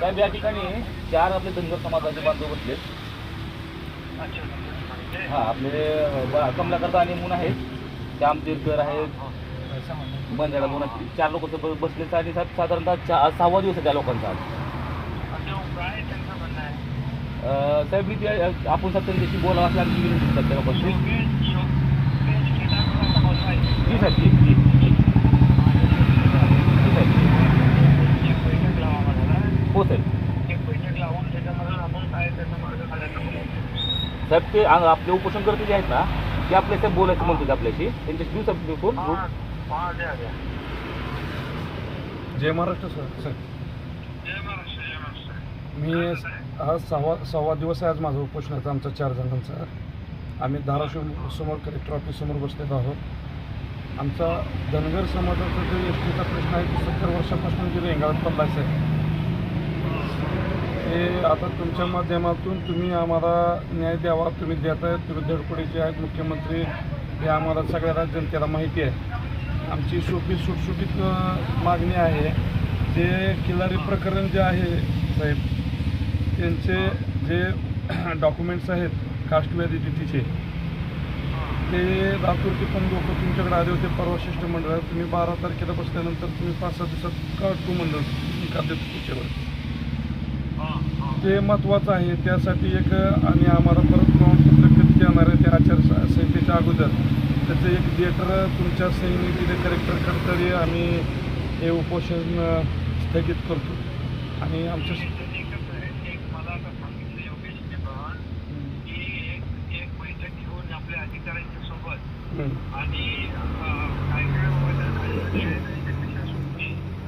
साहेब या ठिकाणी चार आपले धनगर समाजाचे बांधव बसलेत हा आपले कमलाकरता आणि मुन आहेत. श्याम तीरकर आहेत बंजारा दोन आहेत. चार लोक बसलेत आणि साहेब साधारणतः चा सहावा दिवस आहे त्या लोकांचा साहेब मी ते आपण साहेब त्यांच्याशी बोलावं असं आमची विनंती त्या लोकांची जी साहेब जी जी जी जी साहेब हो साहेब साहेब ते आ- आपले उपोषण करते जे आहेत ना ते आपल्या साहेब बोलायचं म्हणतात आपल्याशी. त्यांच्याशी साहेब फोन जय महाराष्ट्र सर. सर. मी हा सहावा सहावा दिवस आहे आज माझा उपोषणाचा आमचा चार जणांचा. आम्ही धाराशिव समोर कलेक्टर ऑफिससमोर बसलेलो आहोत. आमचा धनगर समाजाचा जो एस टीचा प्रश्न आहे तो सत्तर वर्षापासून जे रेंगाळत पडलाच आहे हे आता तुमच्या माध्यमातून तुम्ही आम्हाला न्याय द्यावा तुम्ही देताय तुम्ही धडपडीचे आहेत मुख्यमंत्री हे आम्हाला सगळ्या जनतेला माहिती आहे. आमची सोपी सुटसुटीत मागणी आहे. जे किल्लारी प्रकरण जे आहे साहेब त्यांचे जे डॉक्युमेंट्स आहेत कास्ट व्हॅलिडिटीचे ते लातूरचे पण लोक तुमच्याकडे आले होते परवा शिष्टमंडळात. तुम्ही बारा तारखेला बसल्यानंतर तुम्ही पाच सहा दिवसात काढतो म्हणलं निकाल देतो तुमच्यावर ते महत्त्वाचं आहे. त्यासाठी एक आणि आम्हाला परत प्रमाणपत्र कधी देणार आहे त्या आचारसंहितेच्या अगोदर. त्याचं एक लेटर तुमच्या दिले कलेक्टरकडे तरी आम्ही हे उपोषण स्थगित करतो. आणि आमच्या आणि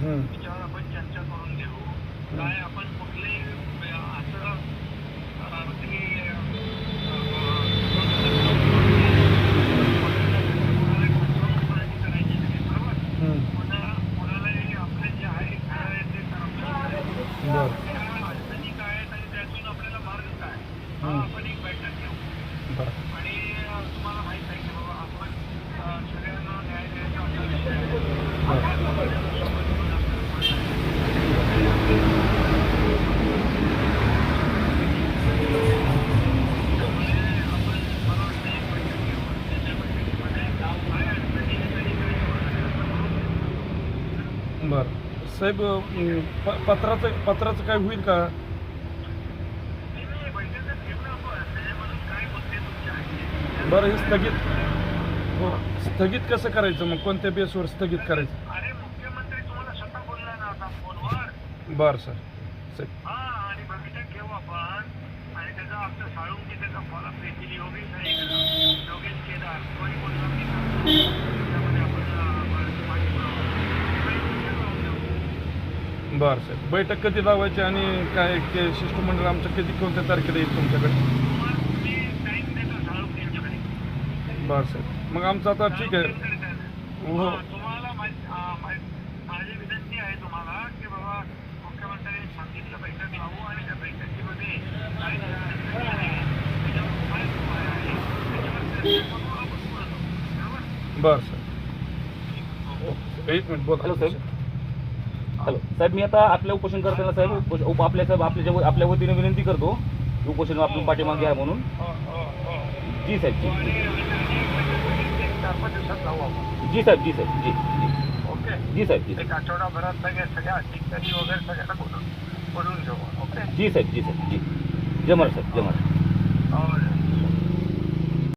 हं, आपण चर्चा करून घेऊ. काय आपण कुठले अं, असं अं, की हं. कोणालाही आपले जे आहे काय ते करावं बरं त्या अडचणी काय आहेत आणि त्यातून आपल्याला मार्ग काय हा हं. आपण एक बैठक घेऊ बरं आणि अं, तुम्हाला माहीत आहे की बाबा आपण अं, सगळ्यांना न्याय द्यायचा आपला विषय आहे. बरं साहेब अं, प पत्राचं पत्राचं काय होईल का बरं हे स्थगित. हो स्थगित कसं करायचं? मग कोणत्या बेसवर स्थगित करायचं? अरे मुख्यमंत्री तुम्हाला स्वतः बोलला ना आता फोनवर. बरं सर. हा आणि बैठक घेऊ आपण आणि त्याचा आमचं साळुंकी त्याचा फॉलोअप घेतील योगेश आहे इकडं. योगेश केदार. बोलला की? आपण अं, माहिती. बरं साहेब बैठक कधी लावायची आणि काय ते शिष्टमंडळ आमचं कधी कोणत्या तारखेला येईल तुमच्याकडे तुम्हाला तुम्ही टाईम देता साळुंकी यांच्याकडे बरं साहेब मग आमचं आता ठीक आहे. हो. तुम्हाला माहित- हा, माहित- माझी विनंती आहे तुम्हाला की बाबा मुख्यमंत्र्यांनी सांगितलं बैठक लावू आणि त्या बैठकीमध्ये काय अडचणी आहे, त्याच्यावर काय उपाय आहे, त्याच्यावर चर्चा करू, आपण पुढं जाऊ. बरोबर? बरं साहेब एक मिनिट बोला. हॅलो साहेब. हॅलो. साहेब मी आता आपल्या उपोषण करताना साहेब उप- उप- आपल्या साहेब आपल्या जे- आपल्या वतीने विनंती करतो की उपोषण आपण पाठीमागे आहे म्हणून. हो, हो, हो. जी साहेब जी. आणि चार पाच दिवसात लावू आपण. जी साहेब जी साहेब जी जी. ओके. जी साहेब जी एक आठवडाभरात सगळ्या सगळ्या अधिकारी वगैरे सगळ्यांना बोलून बोलून घेऊ ओके? जी साहेब जी साहेब जी. जय महाराज साहेब जय महाराज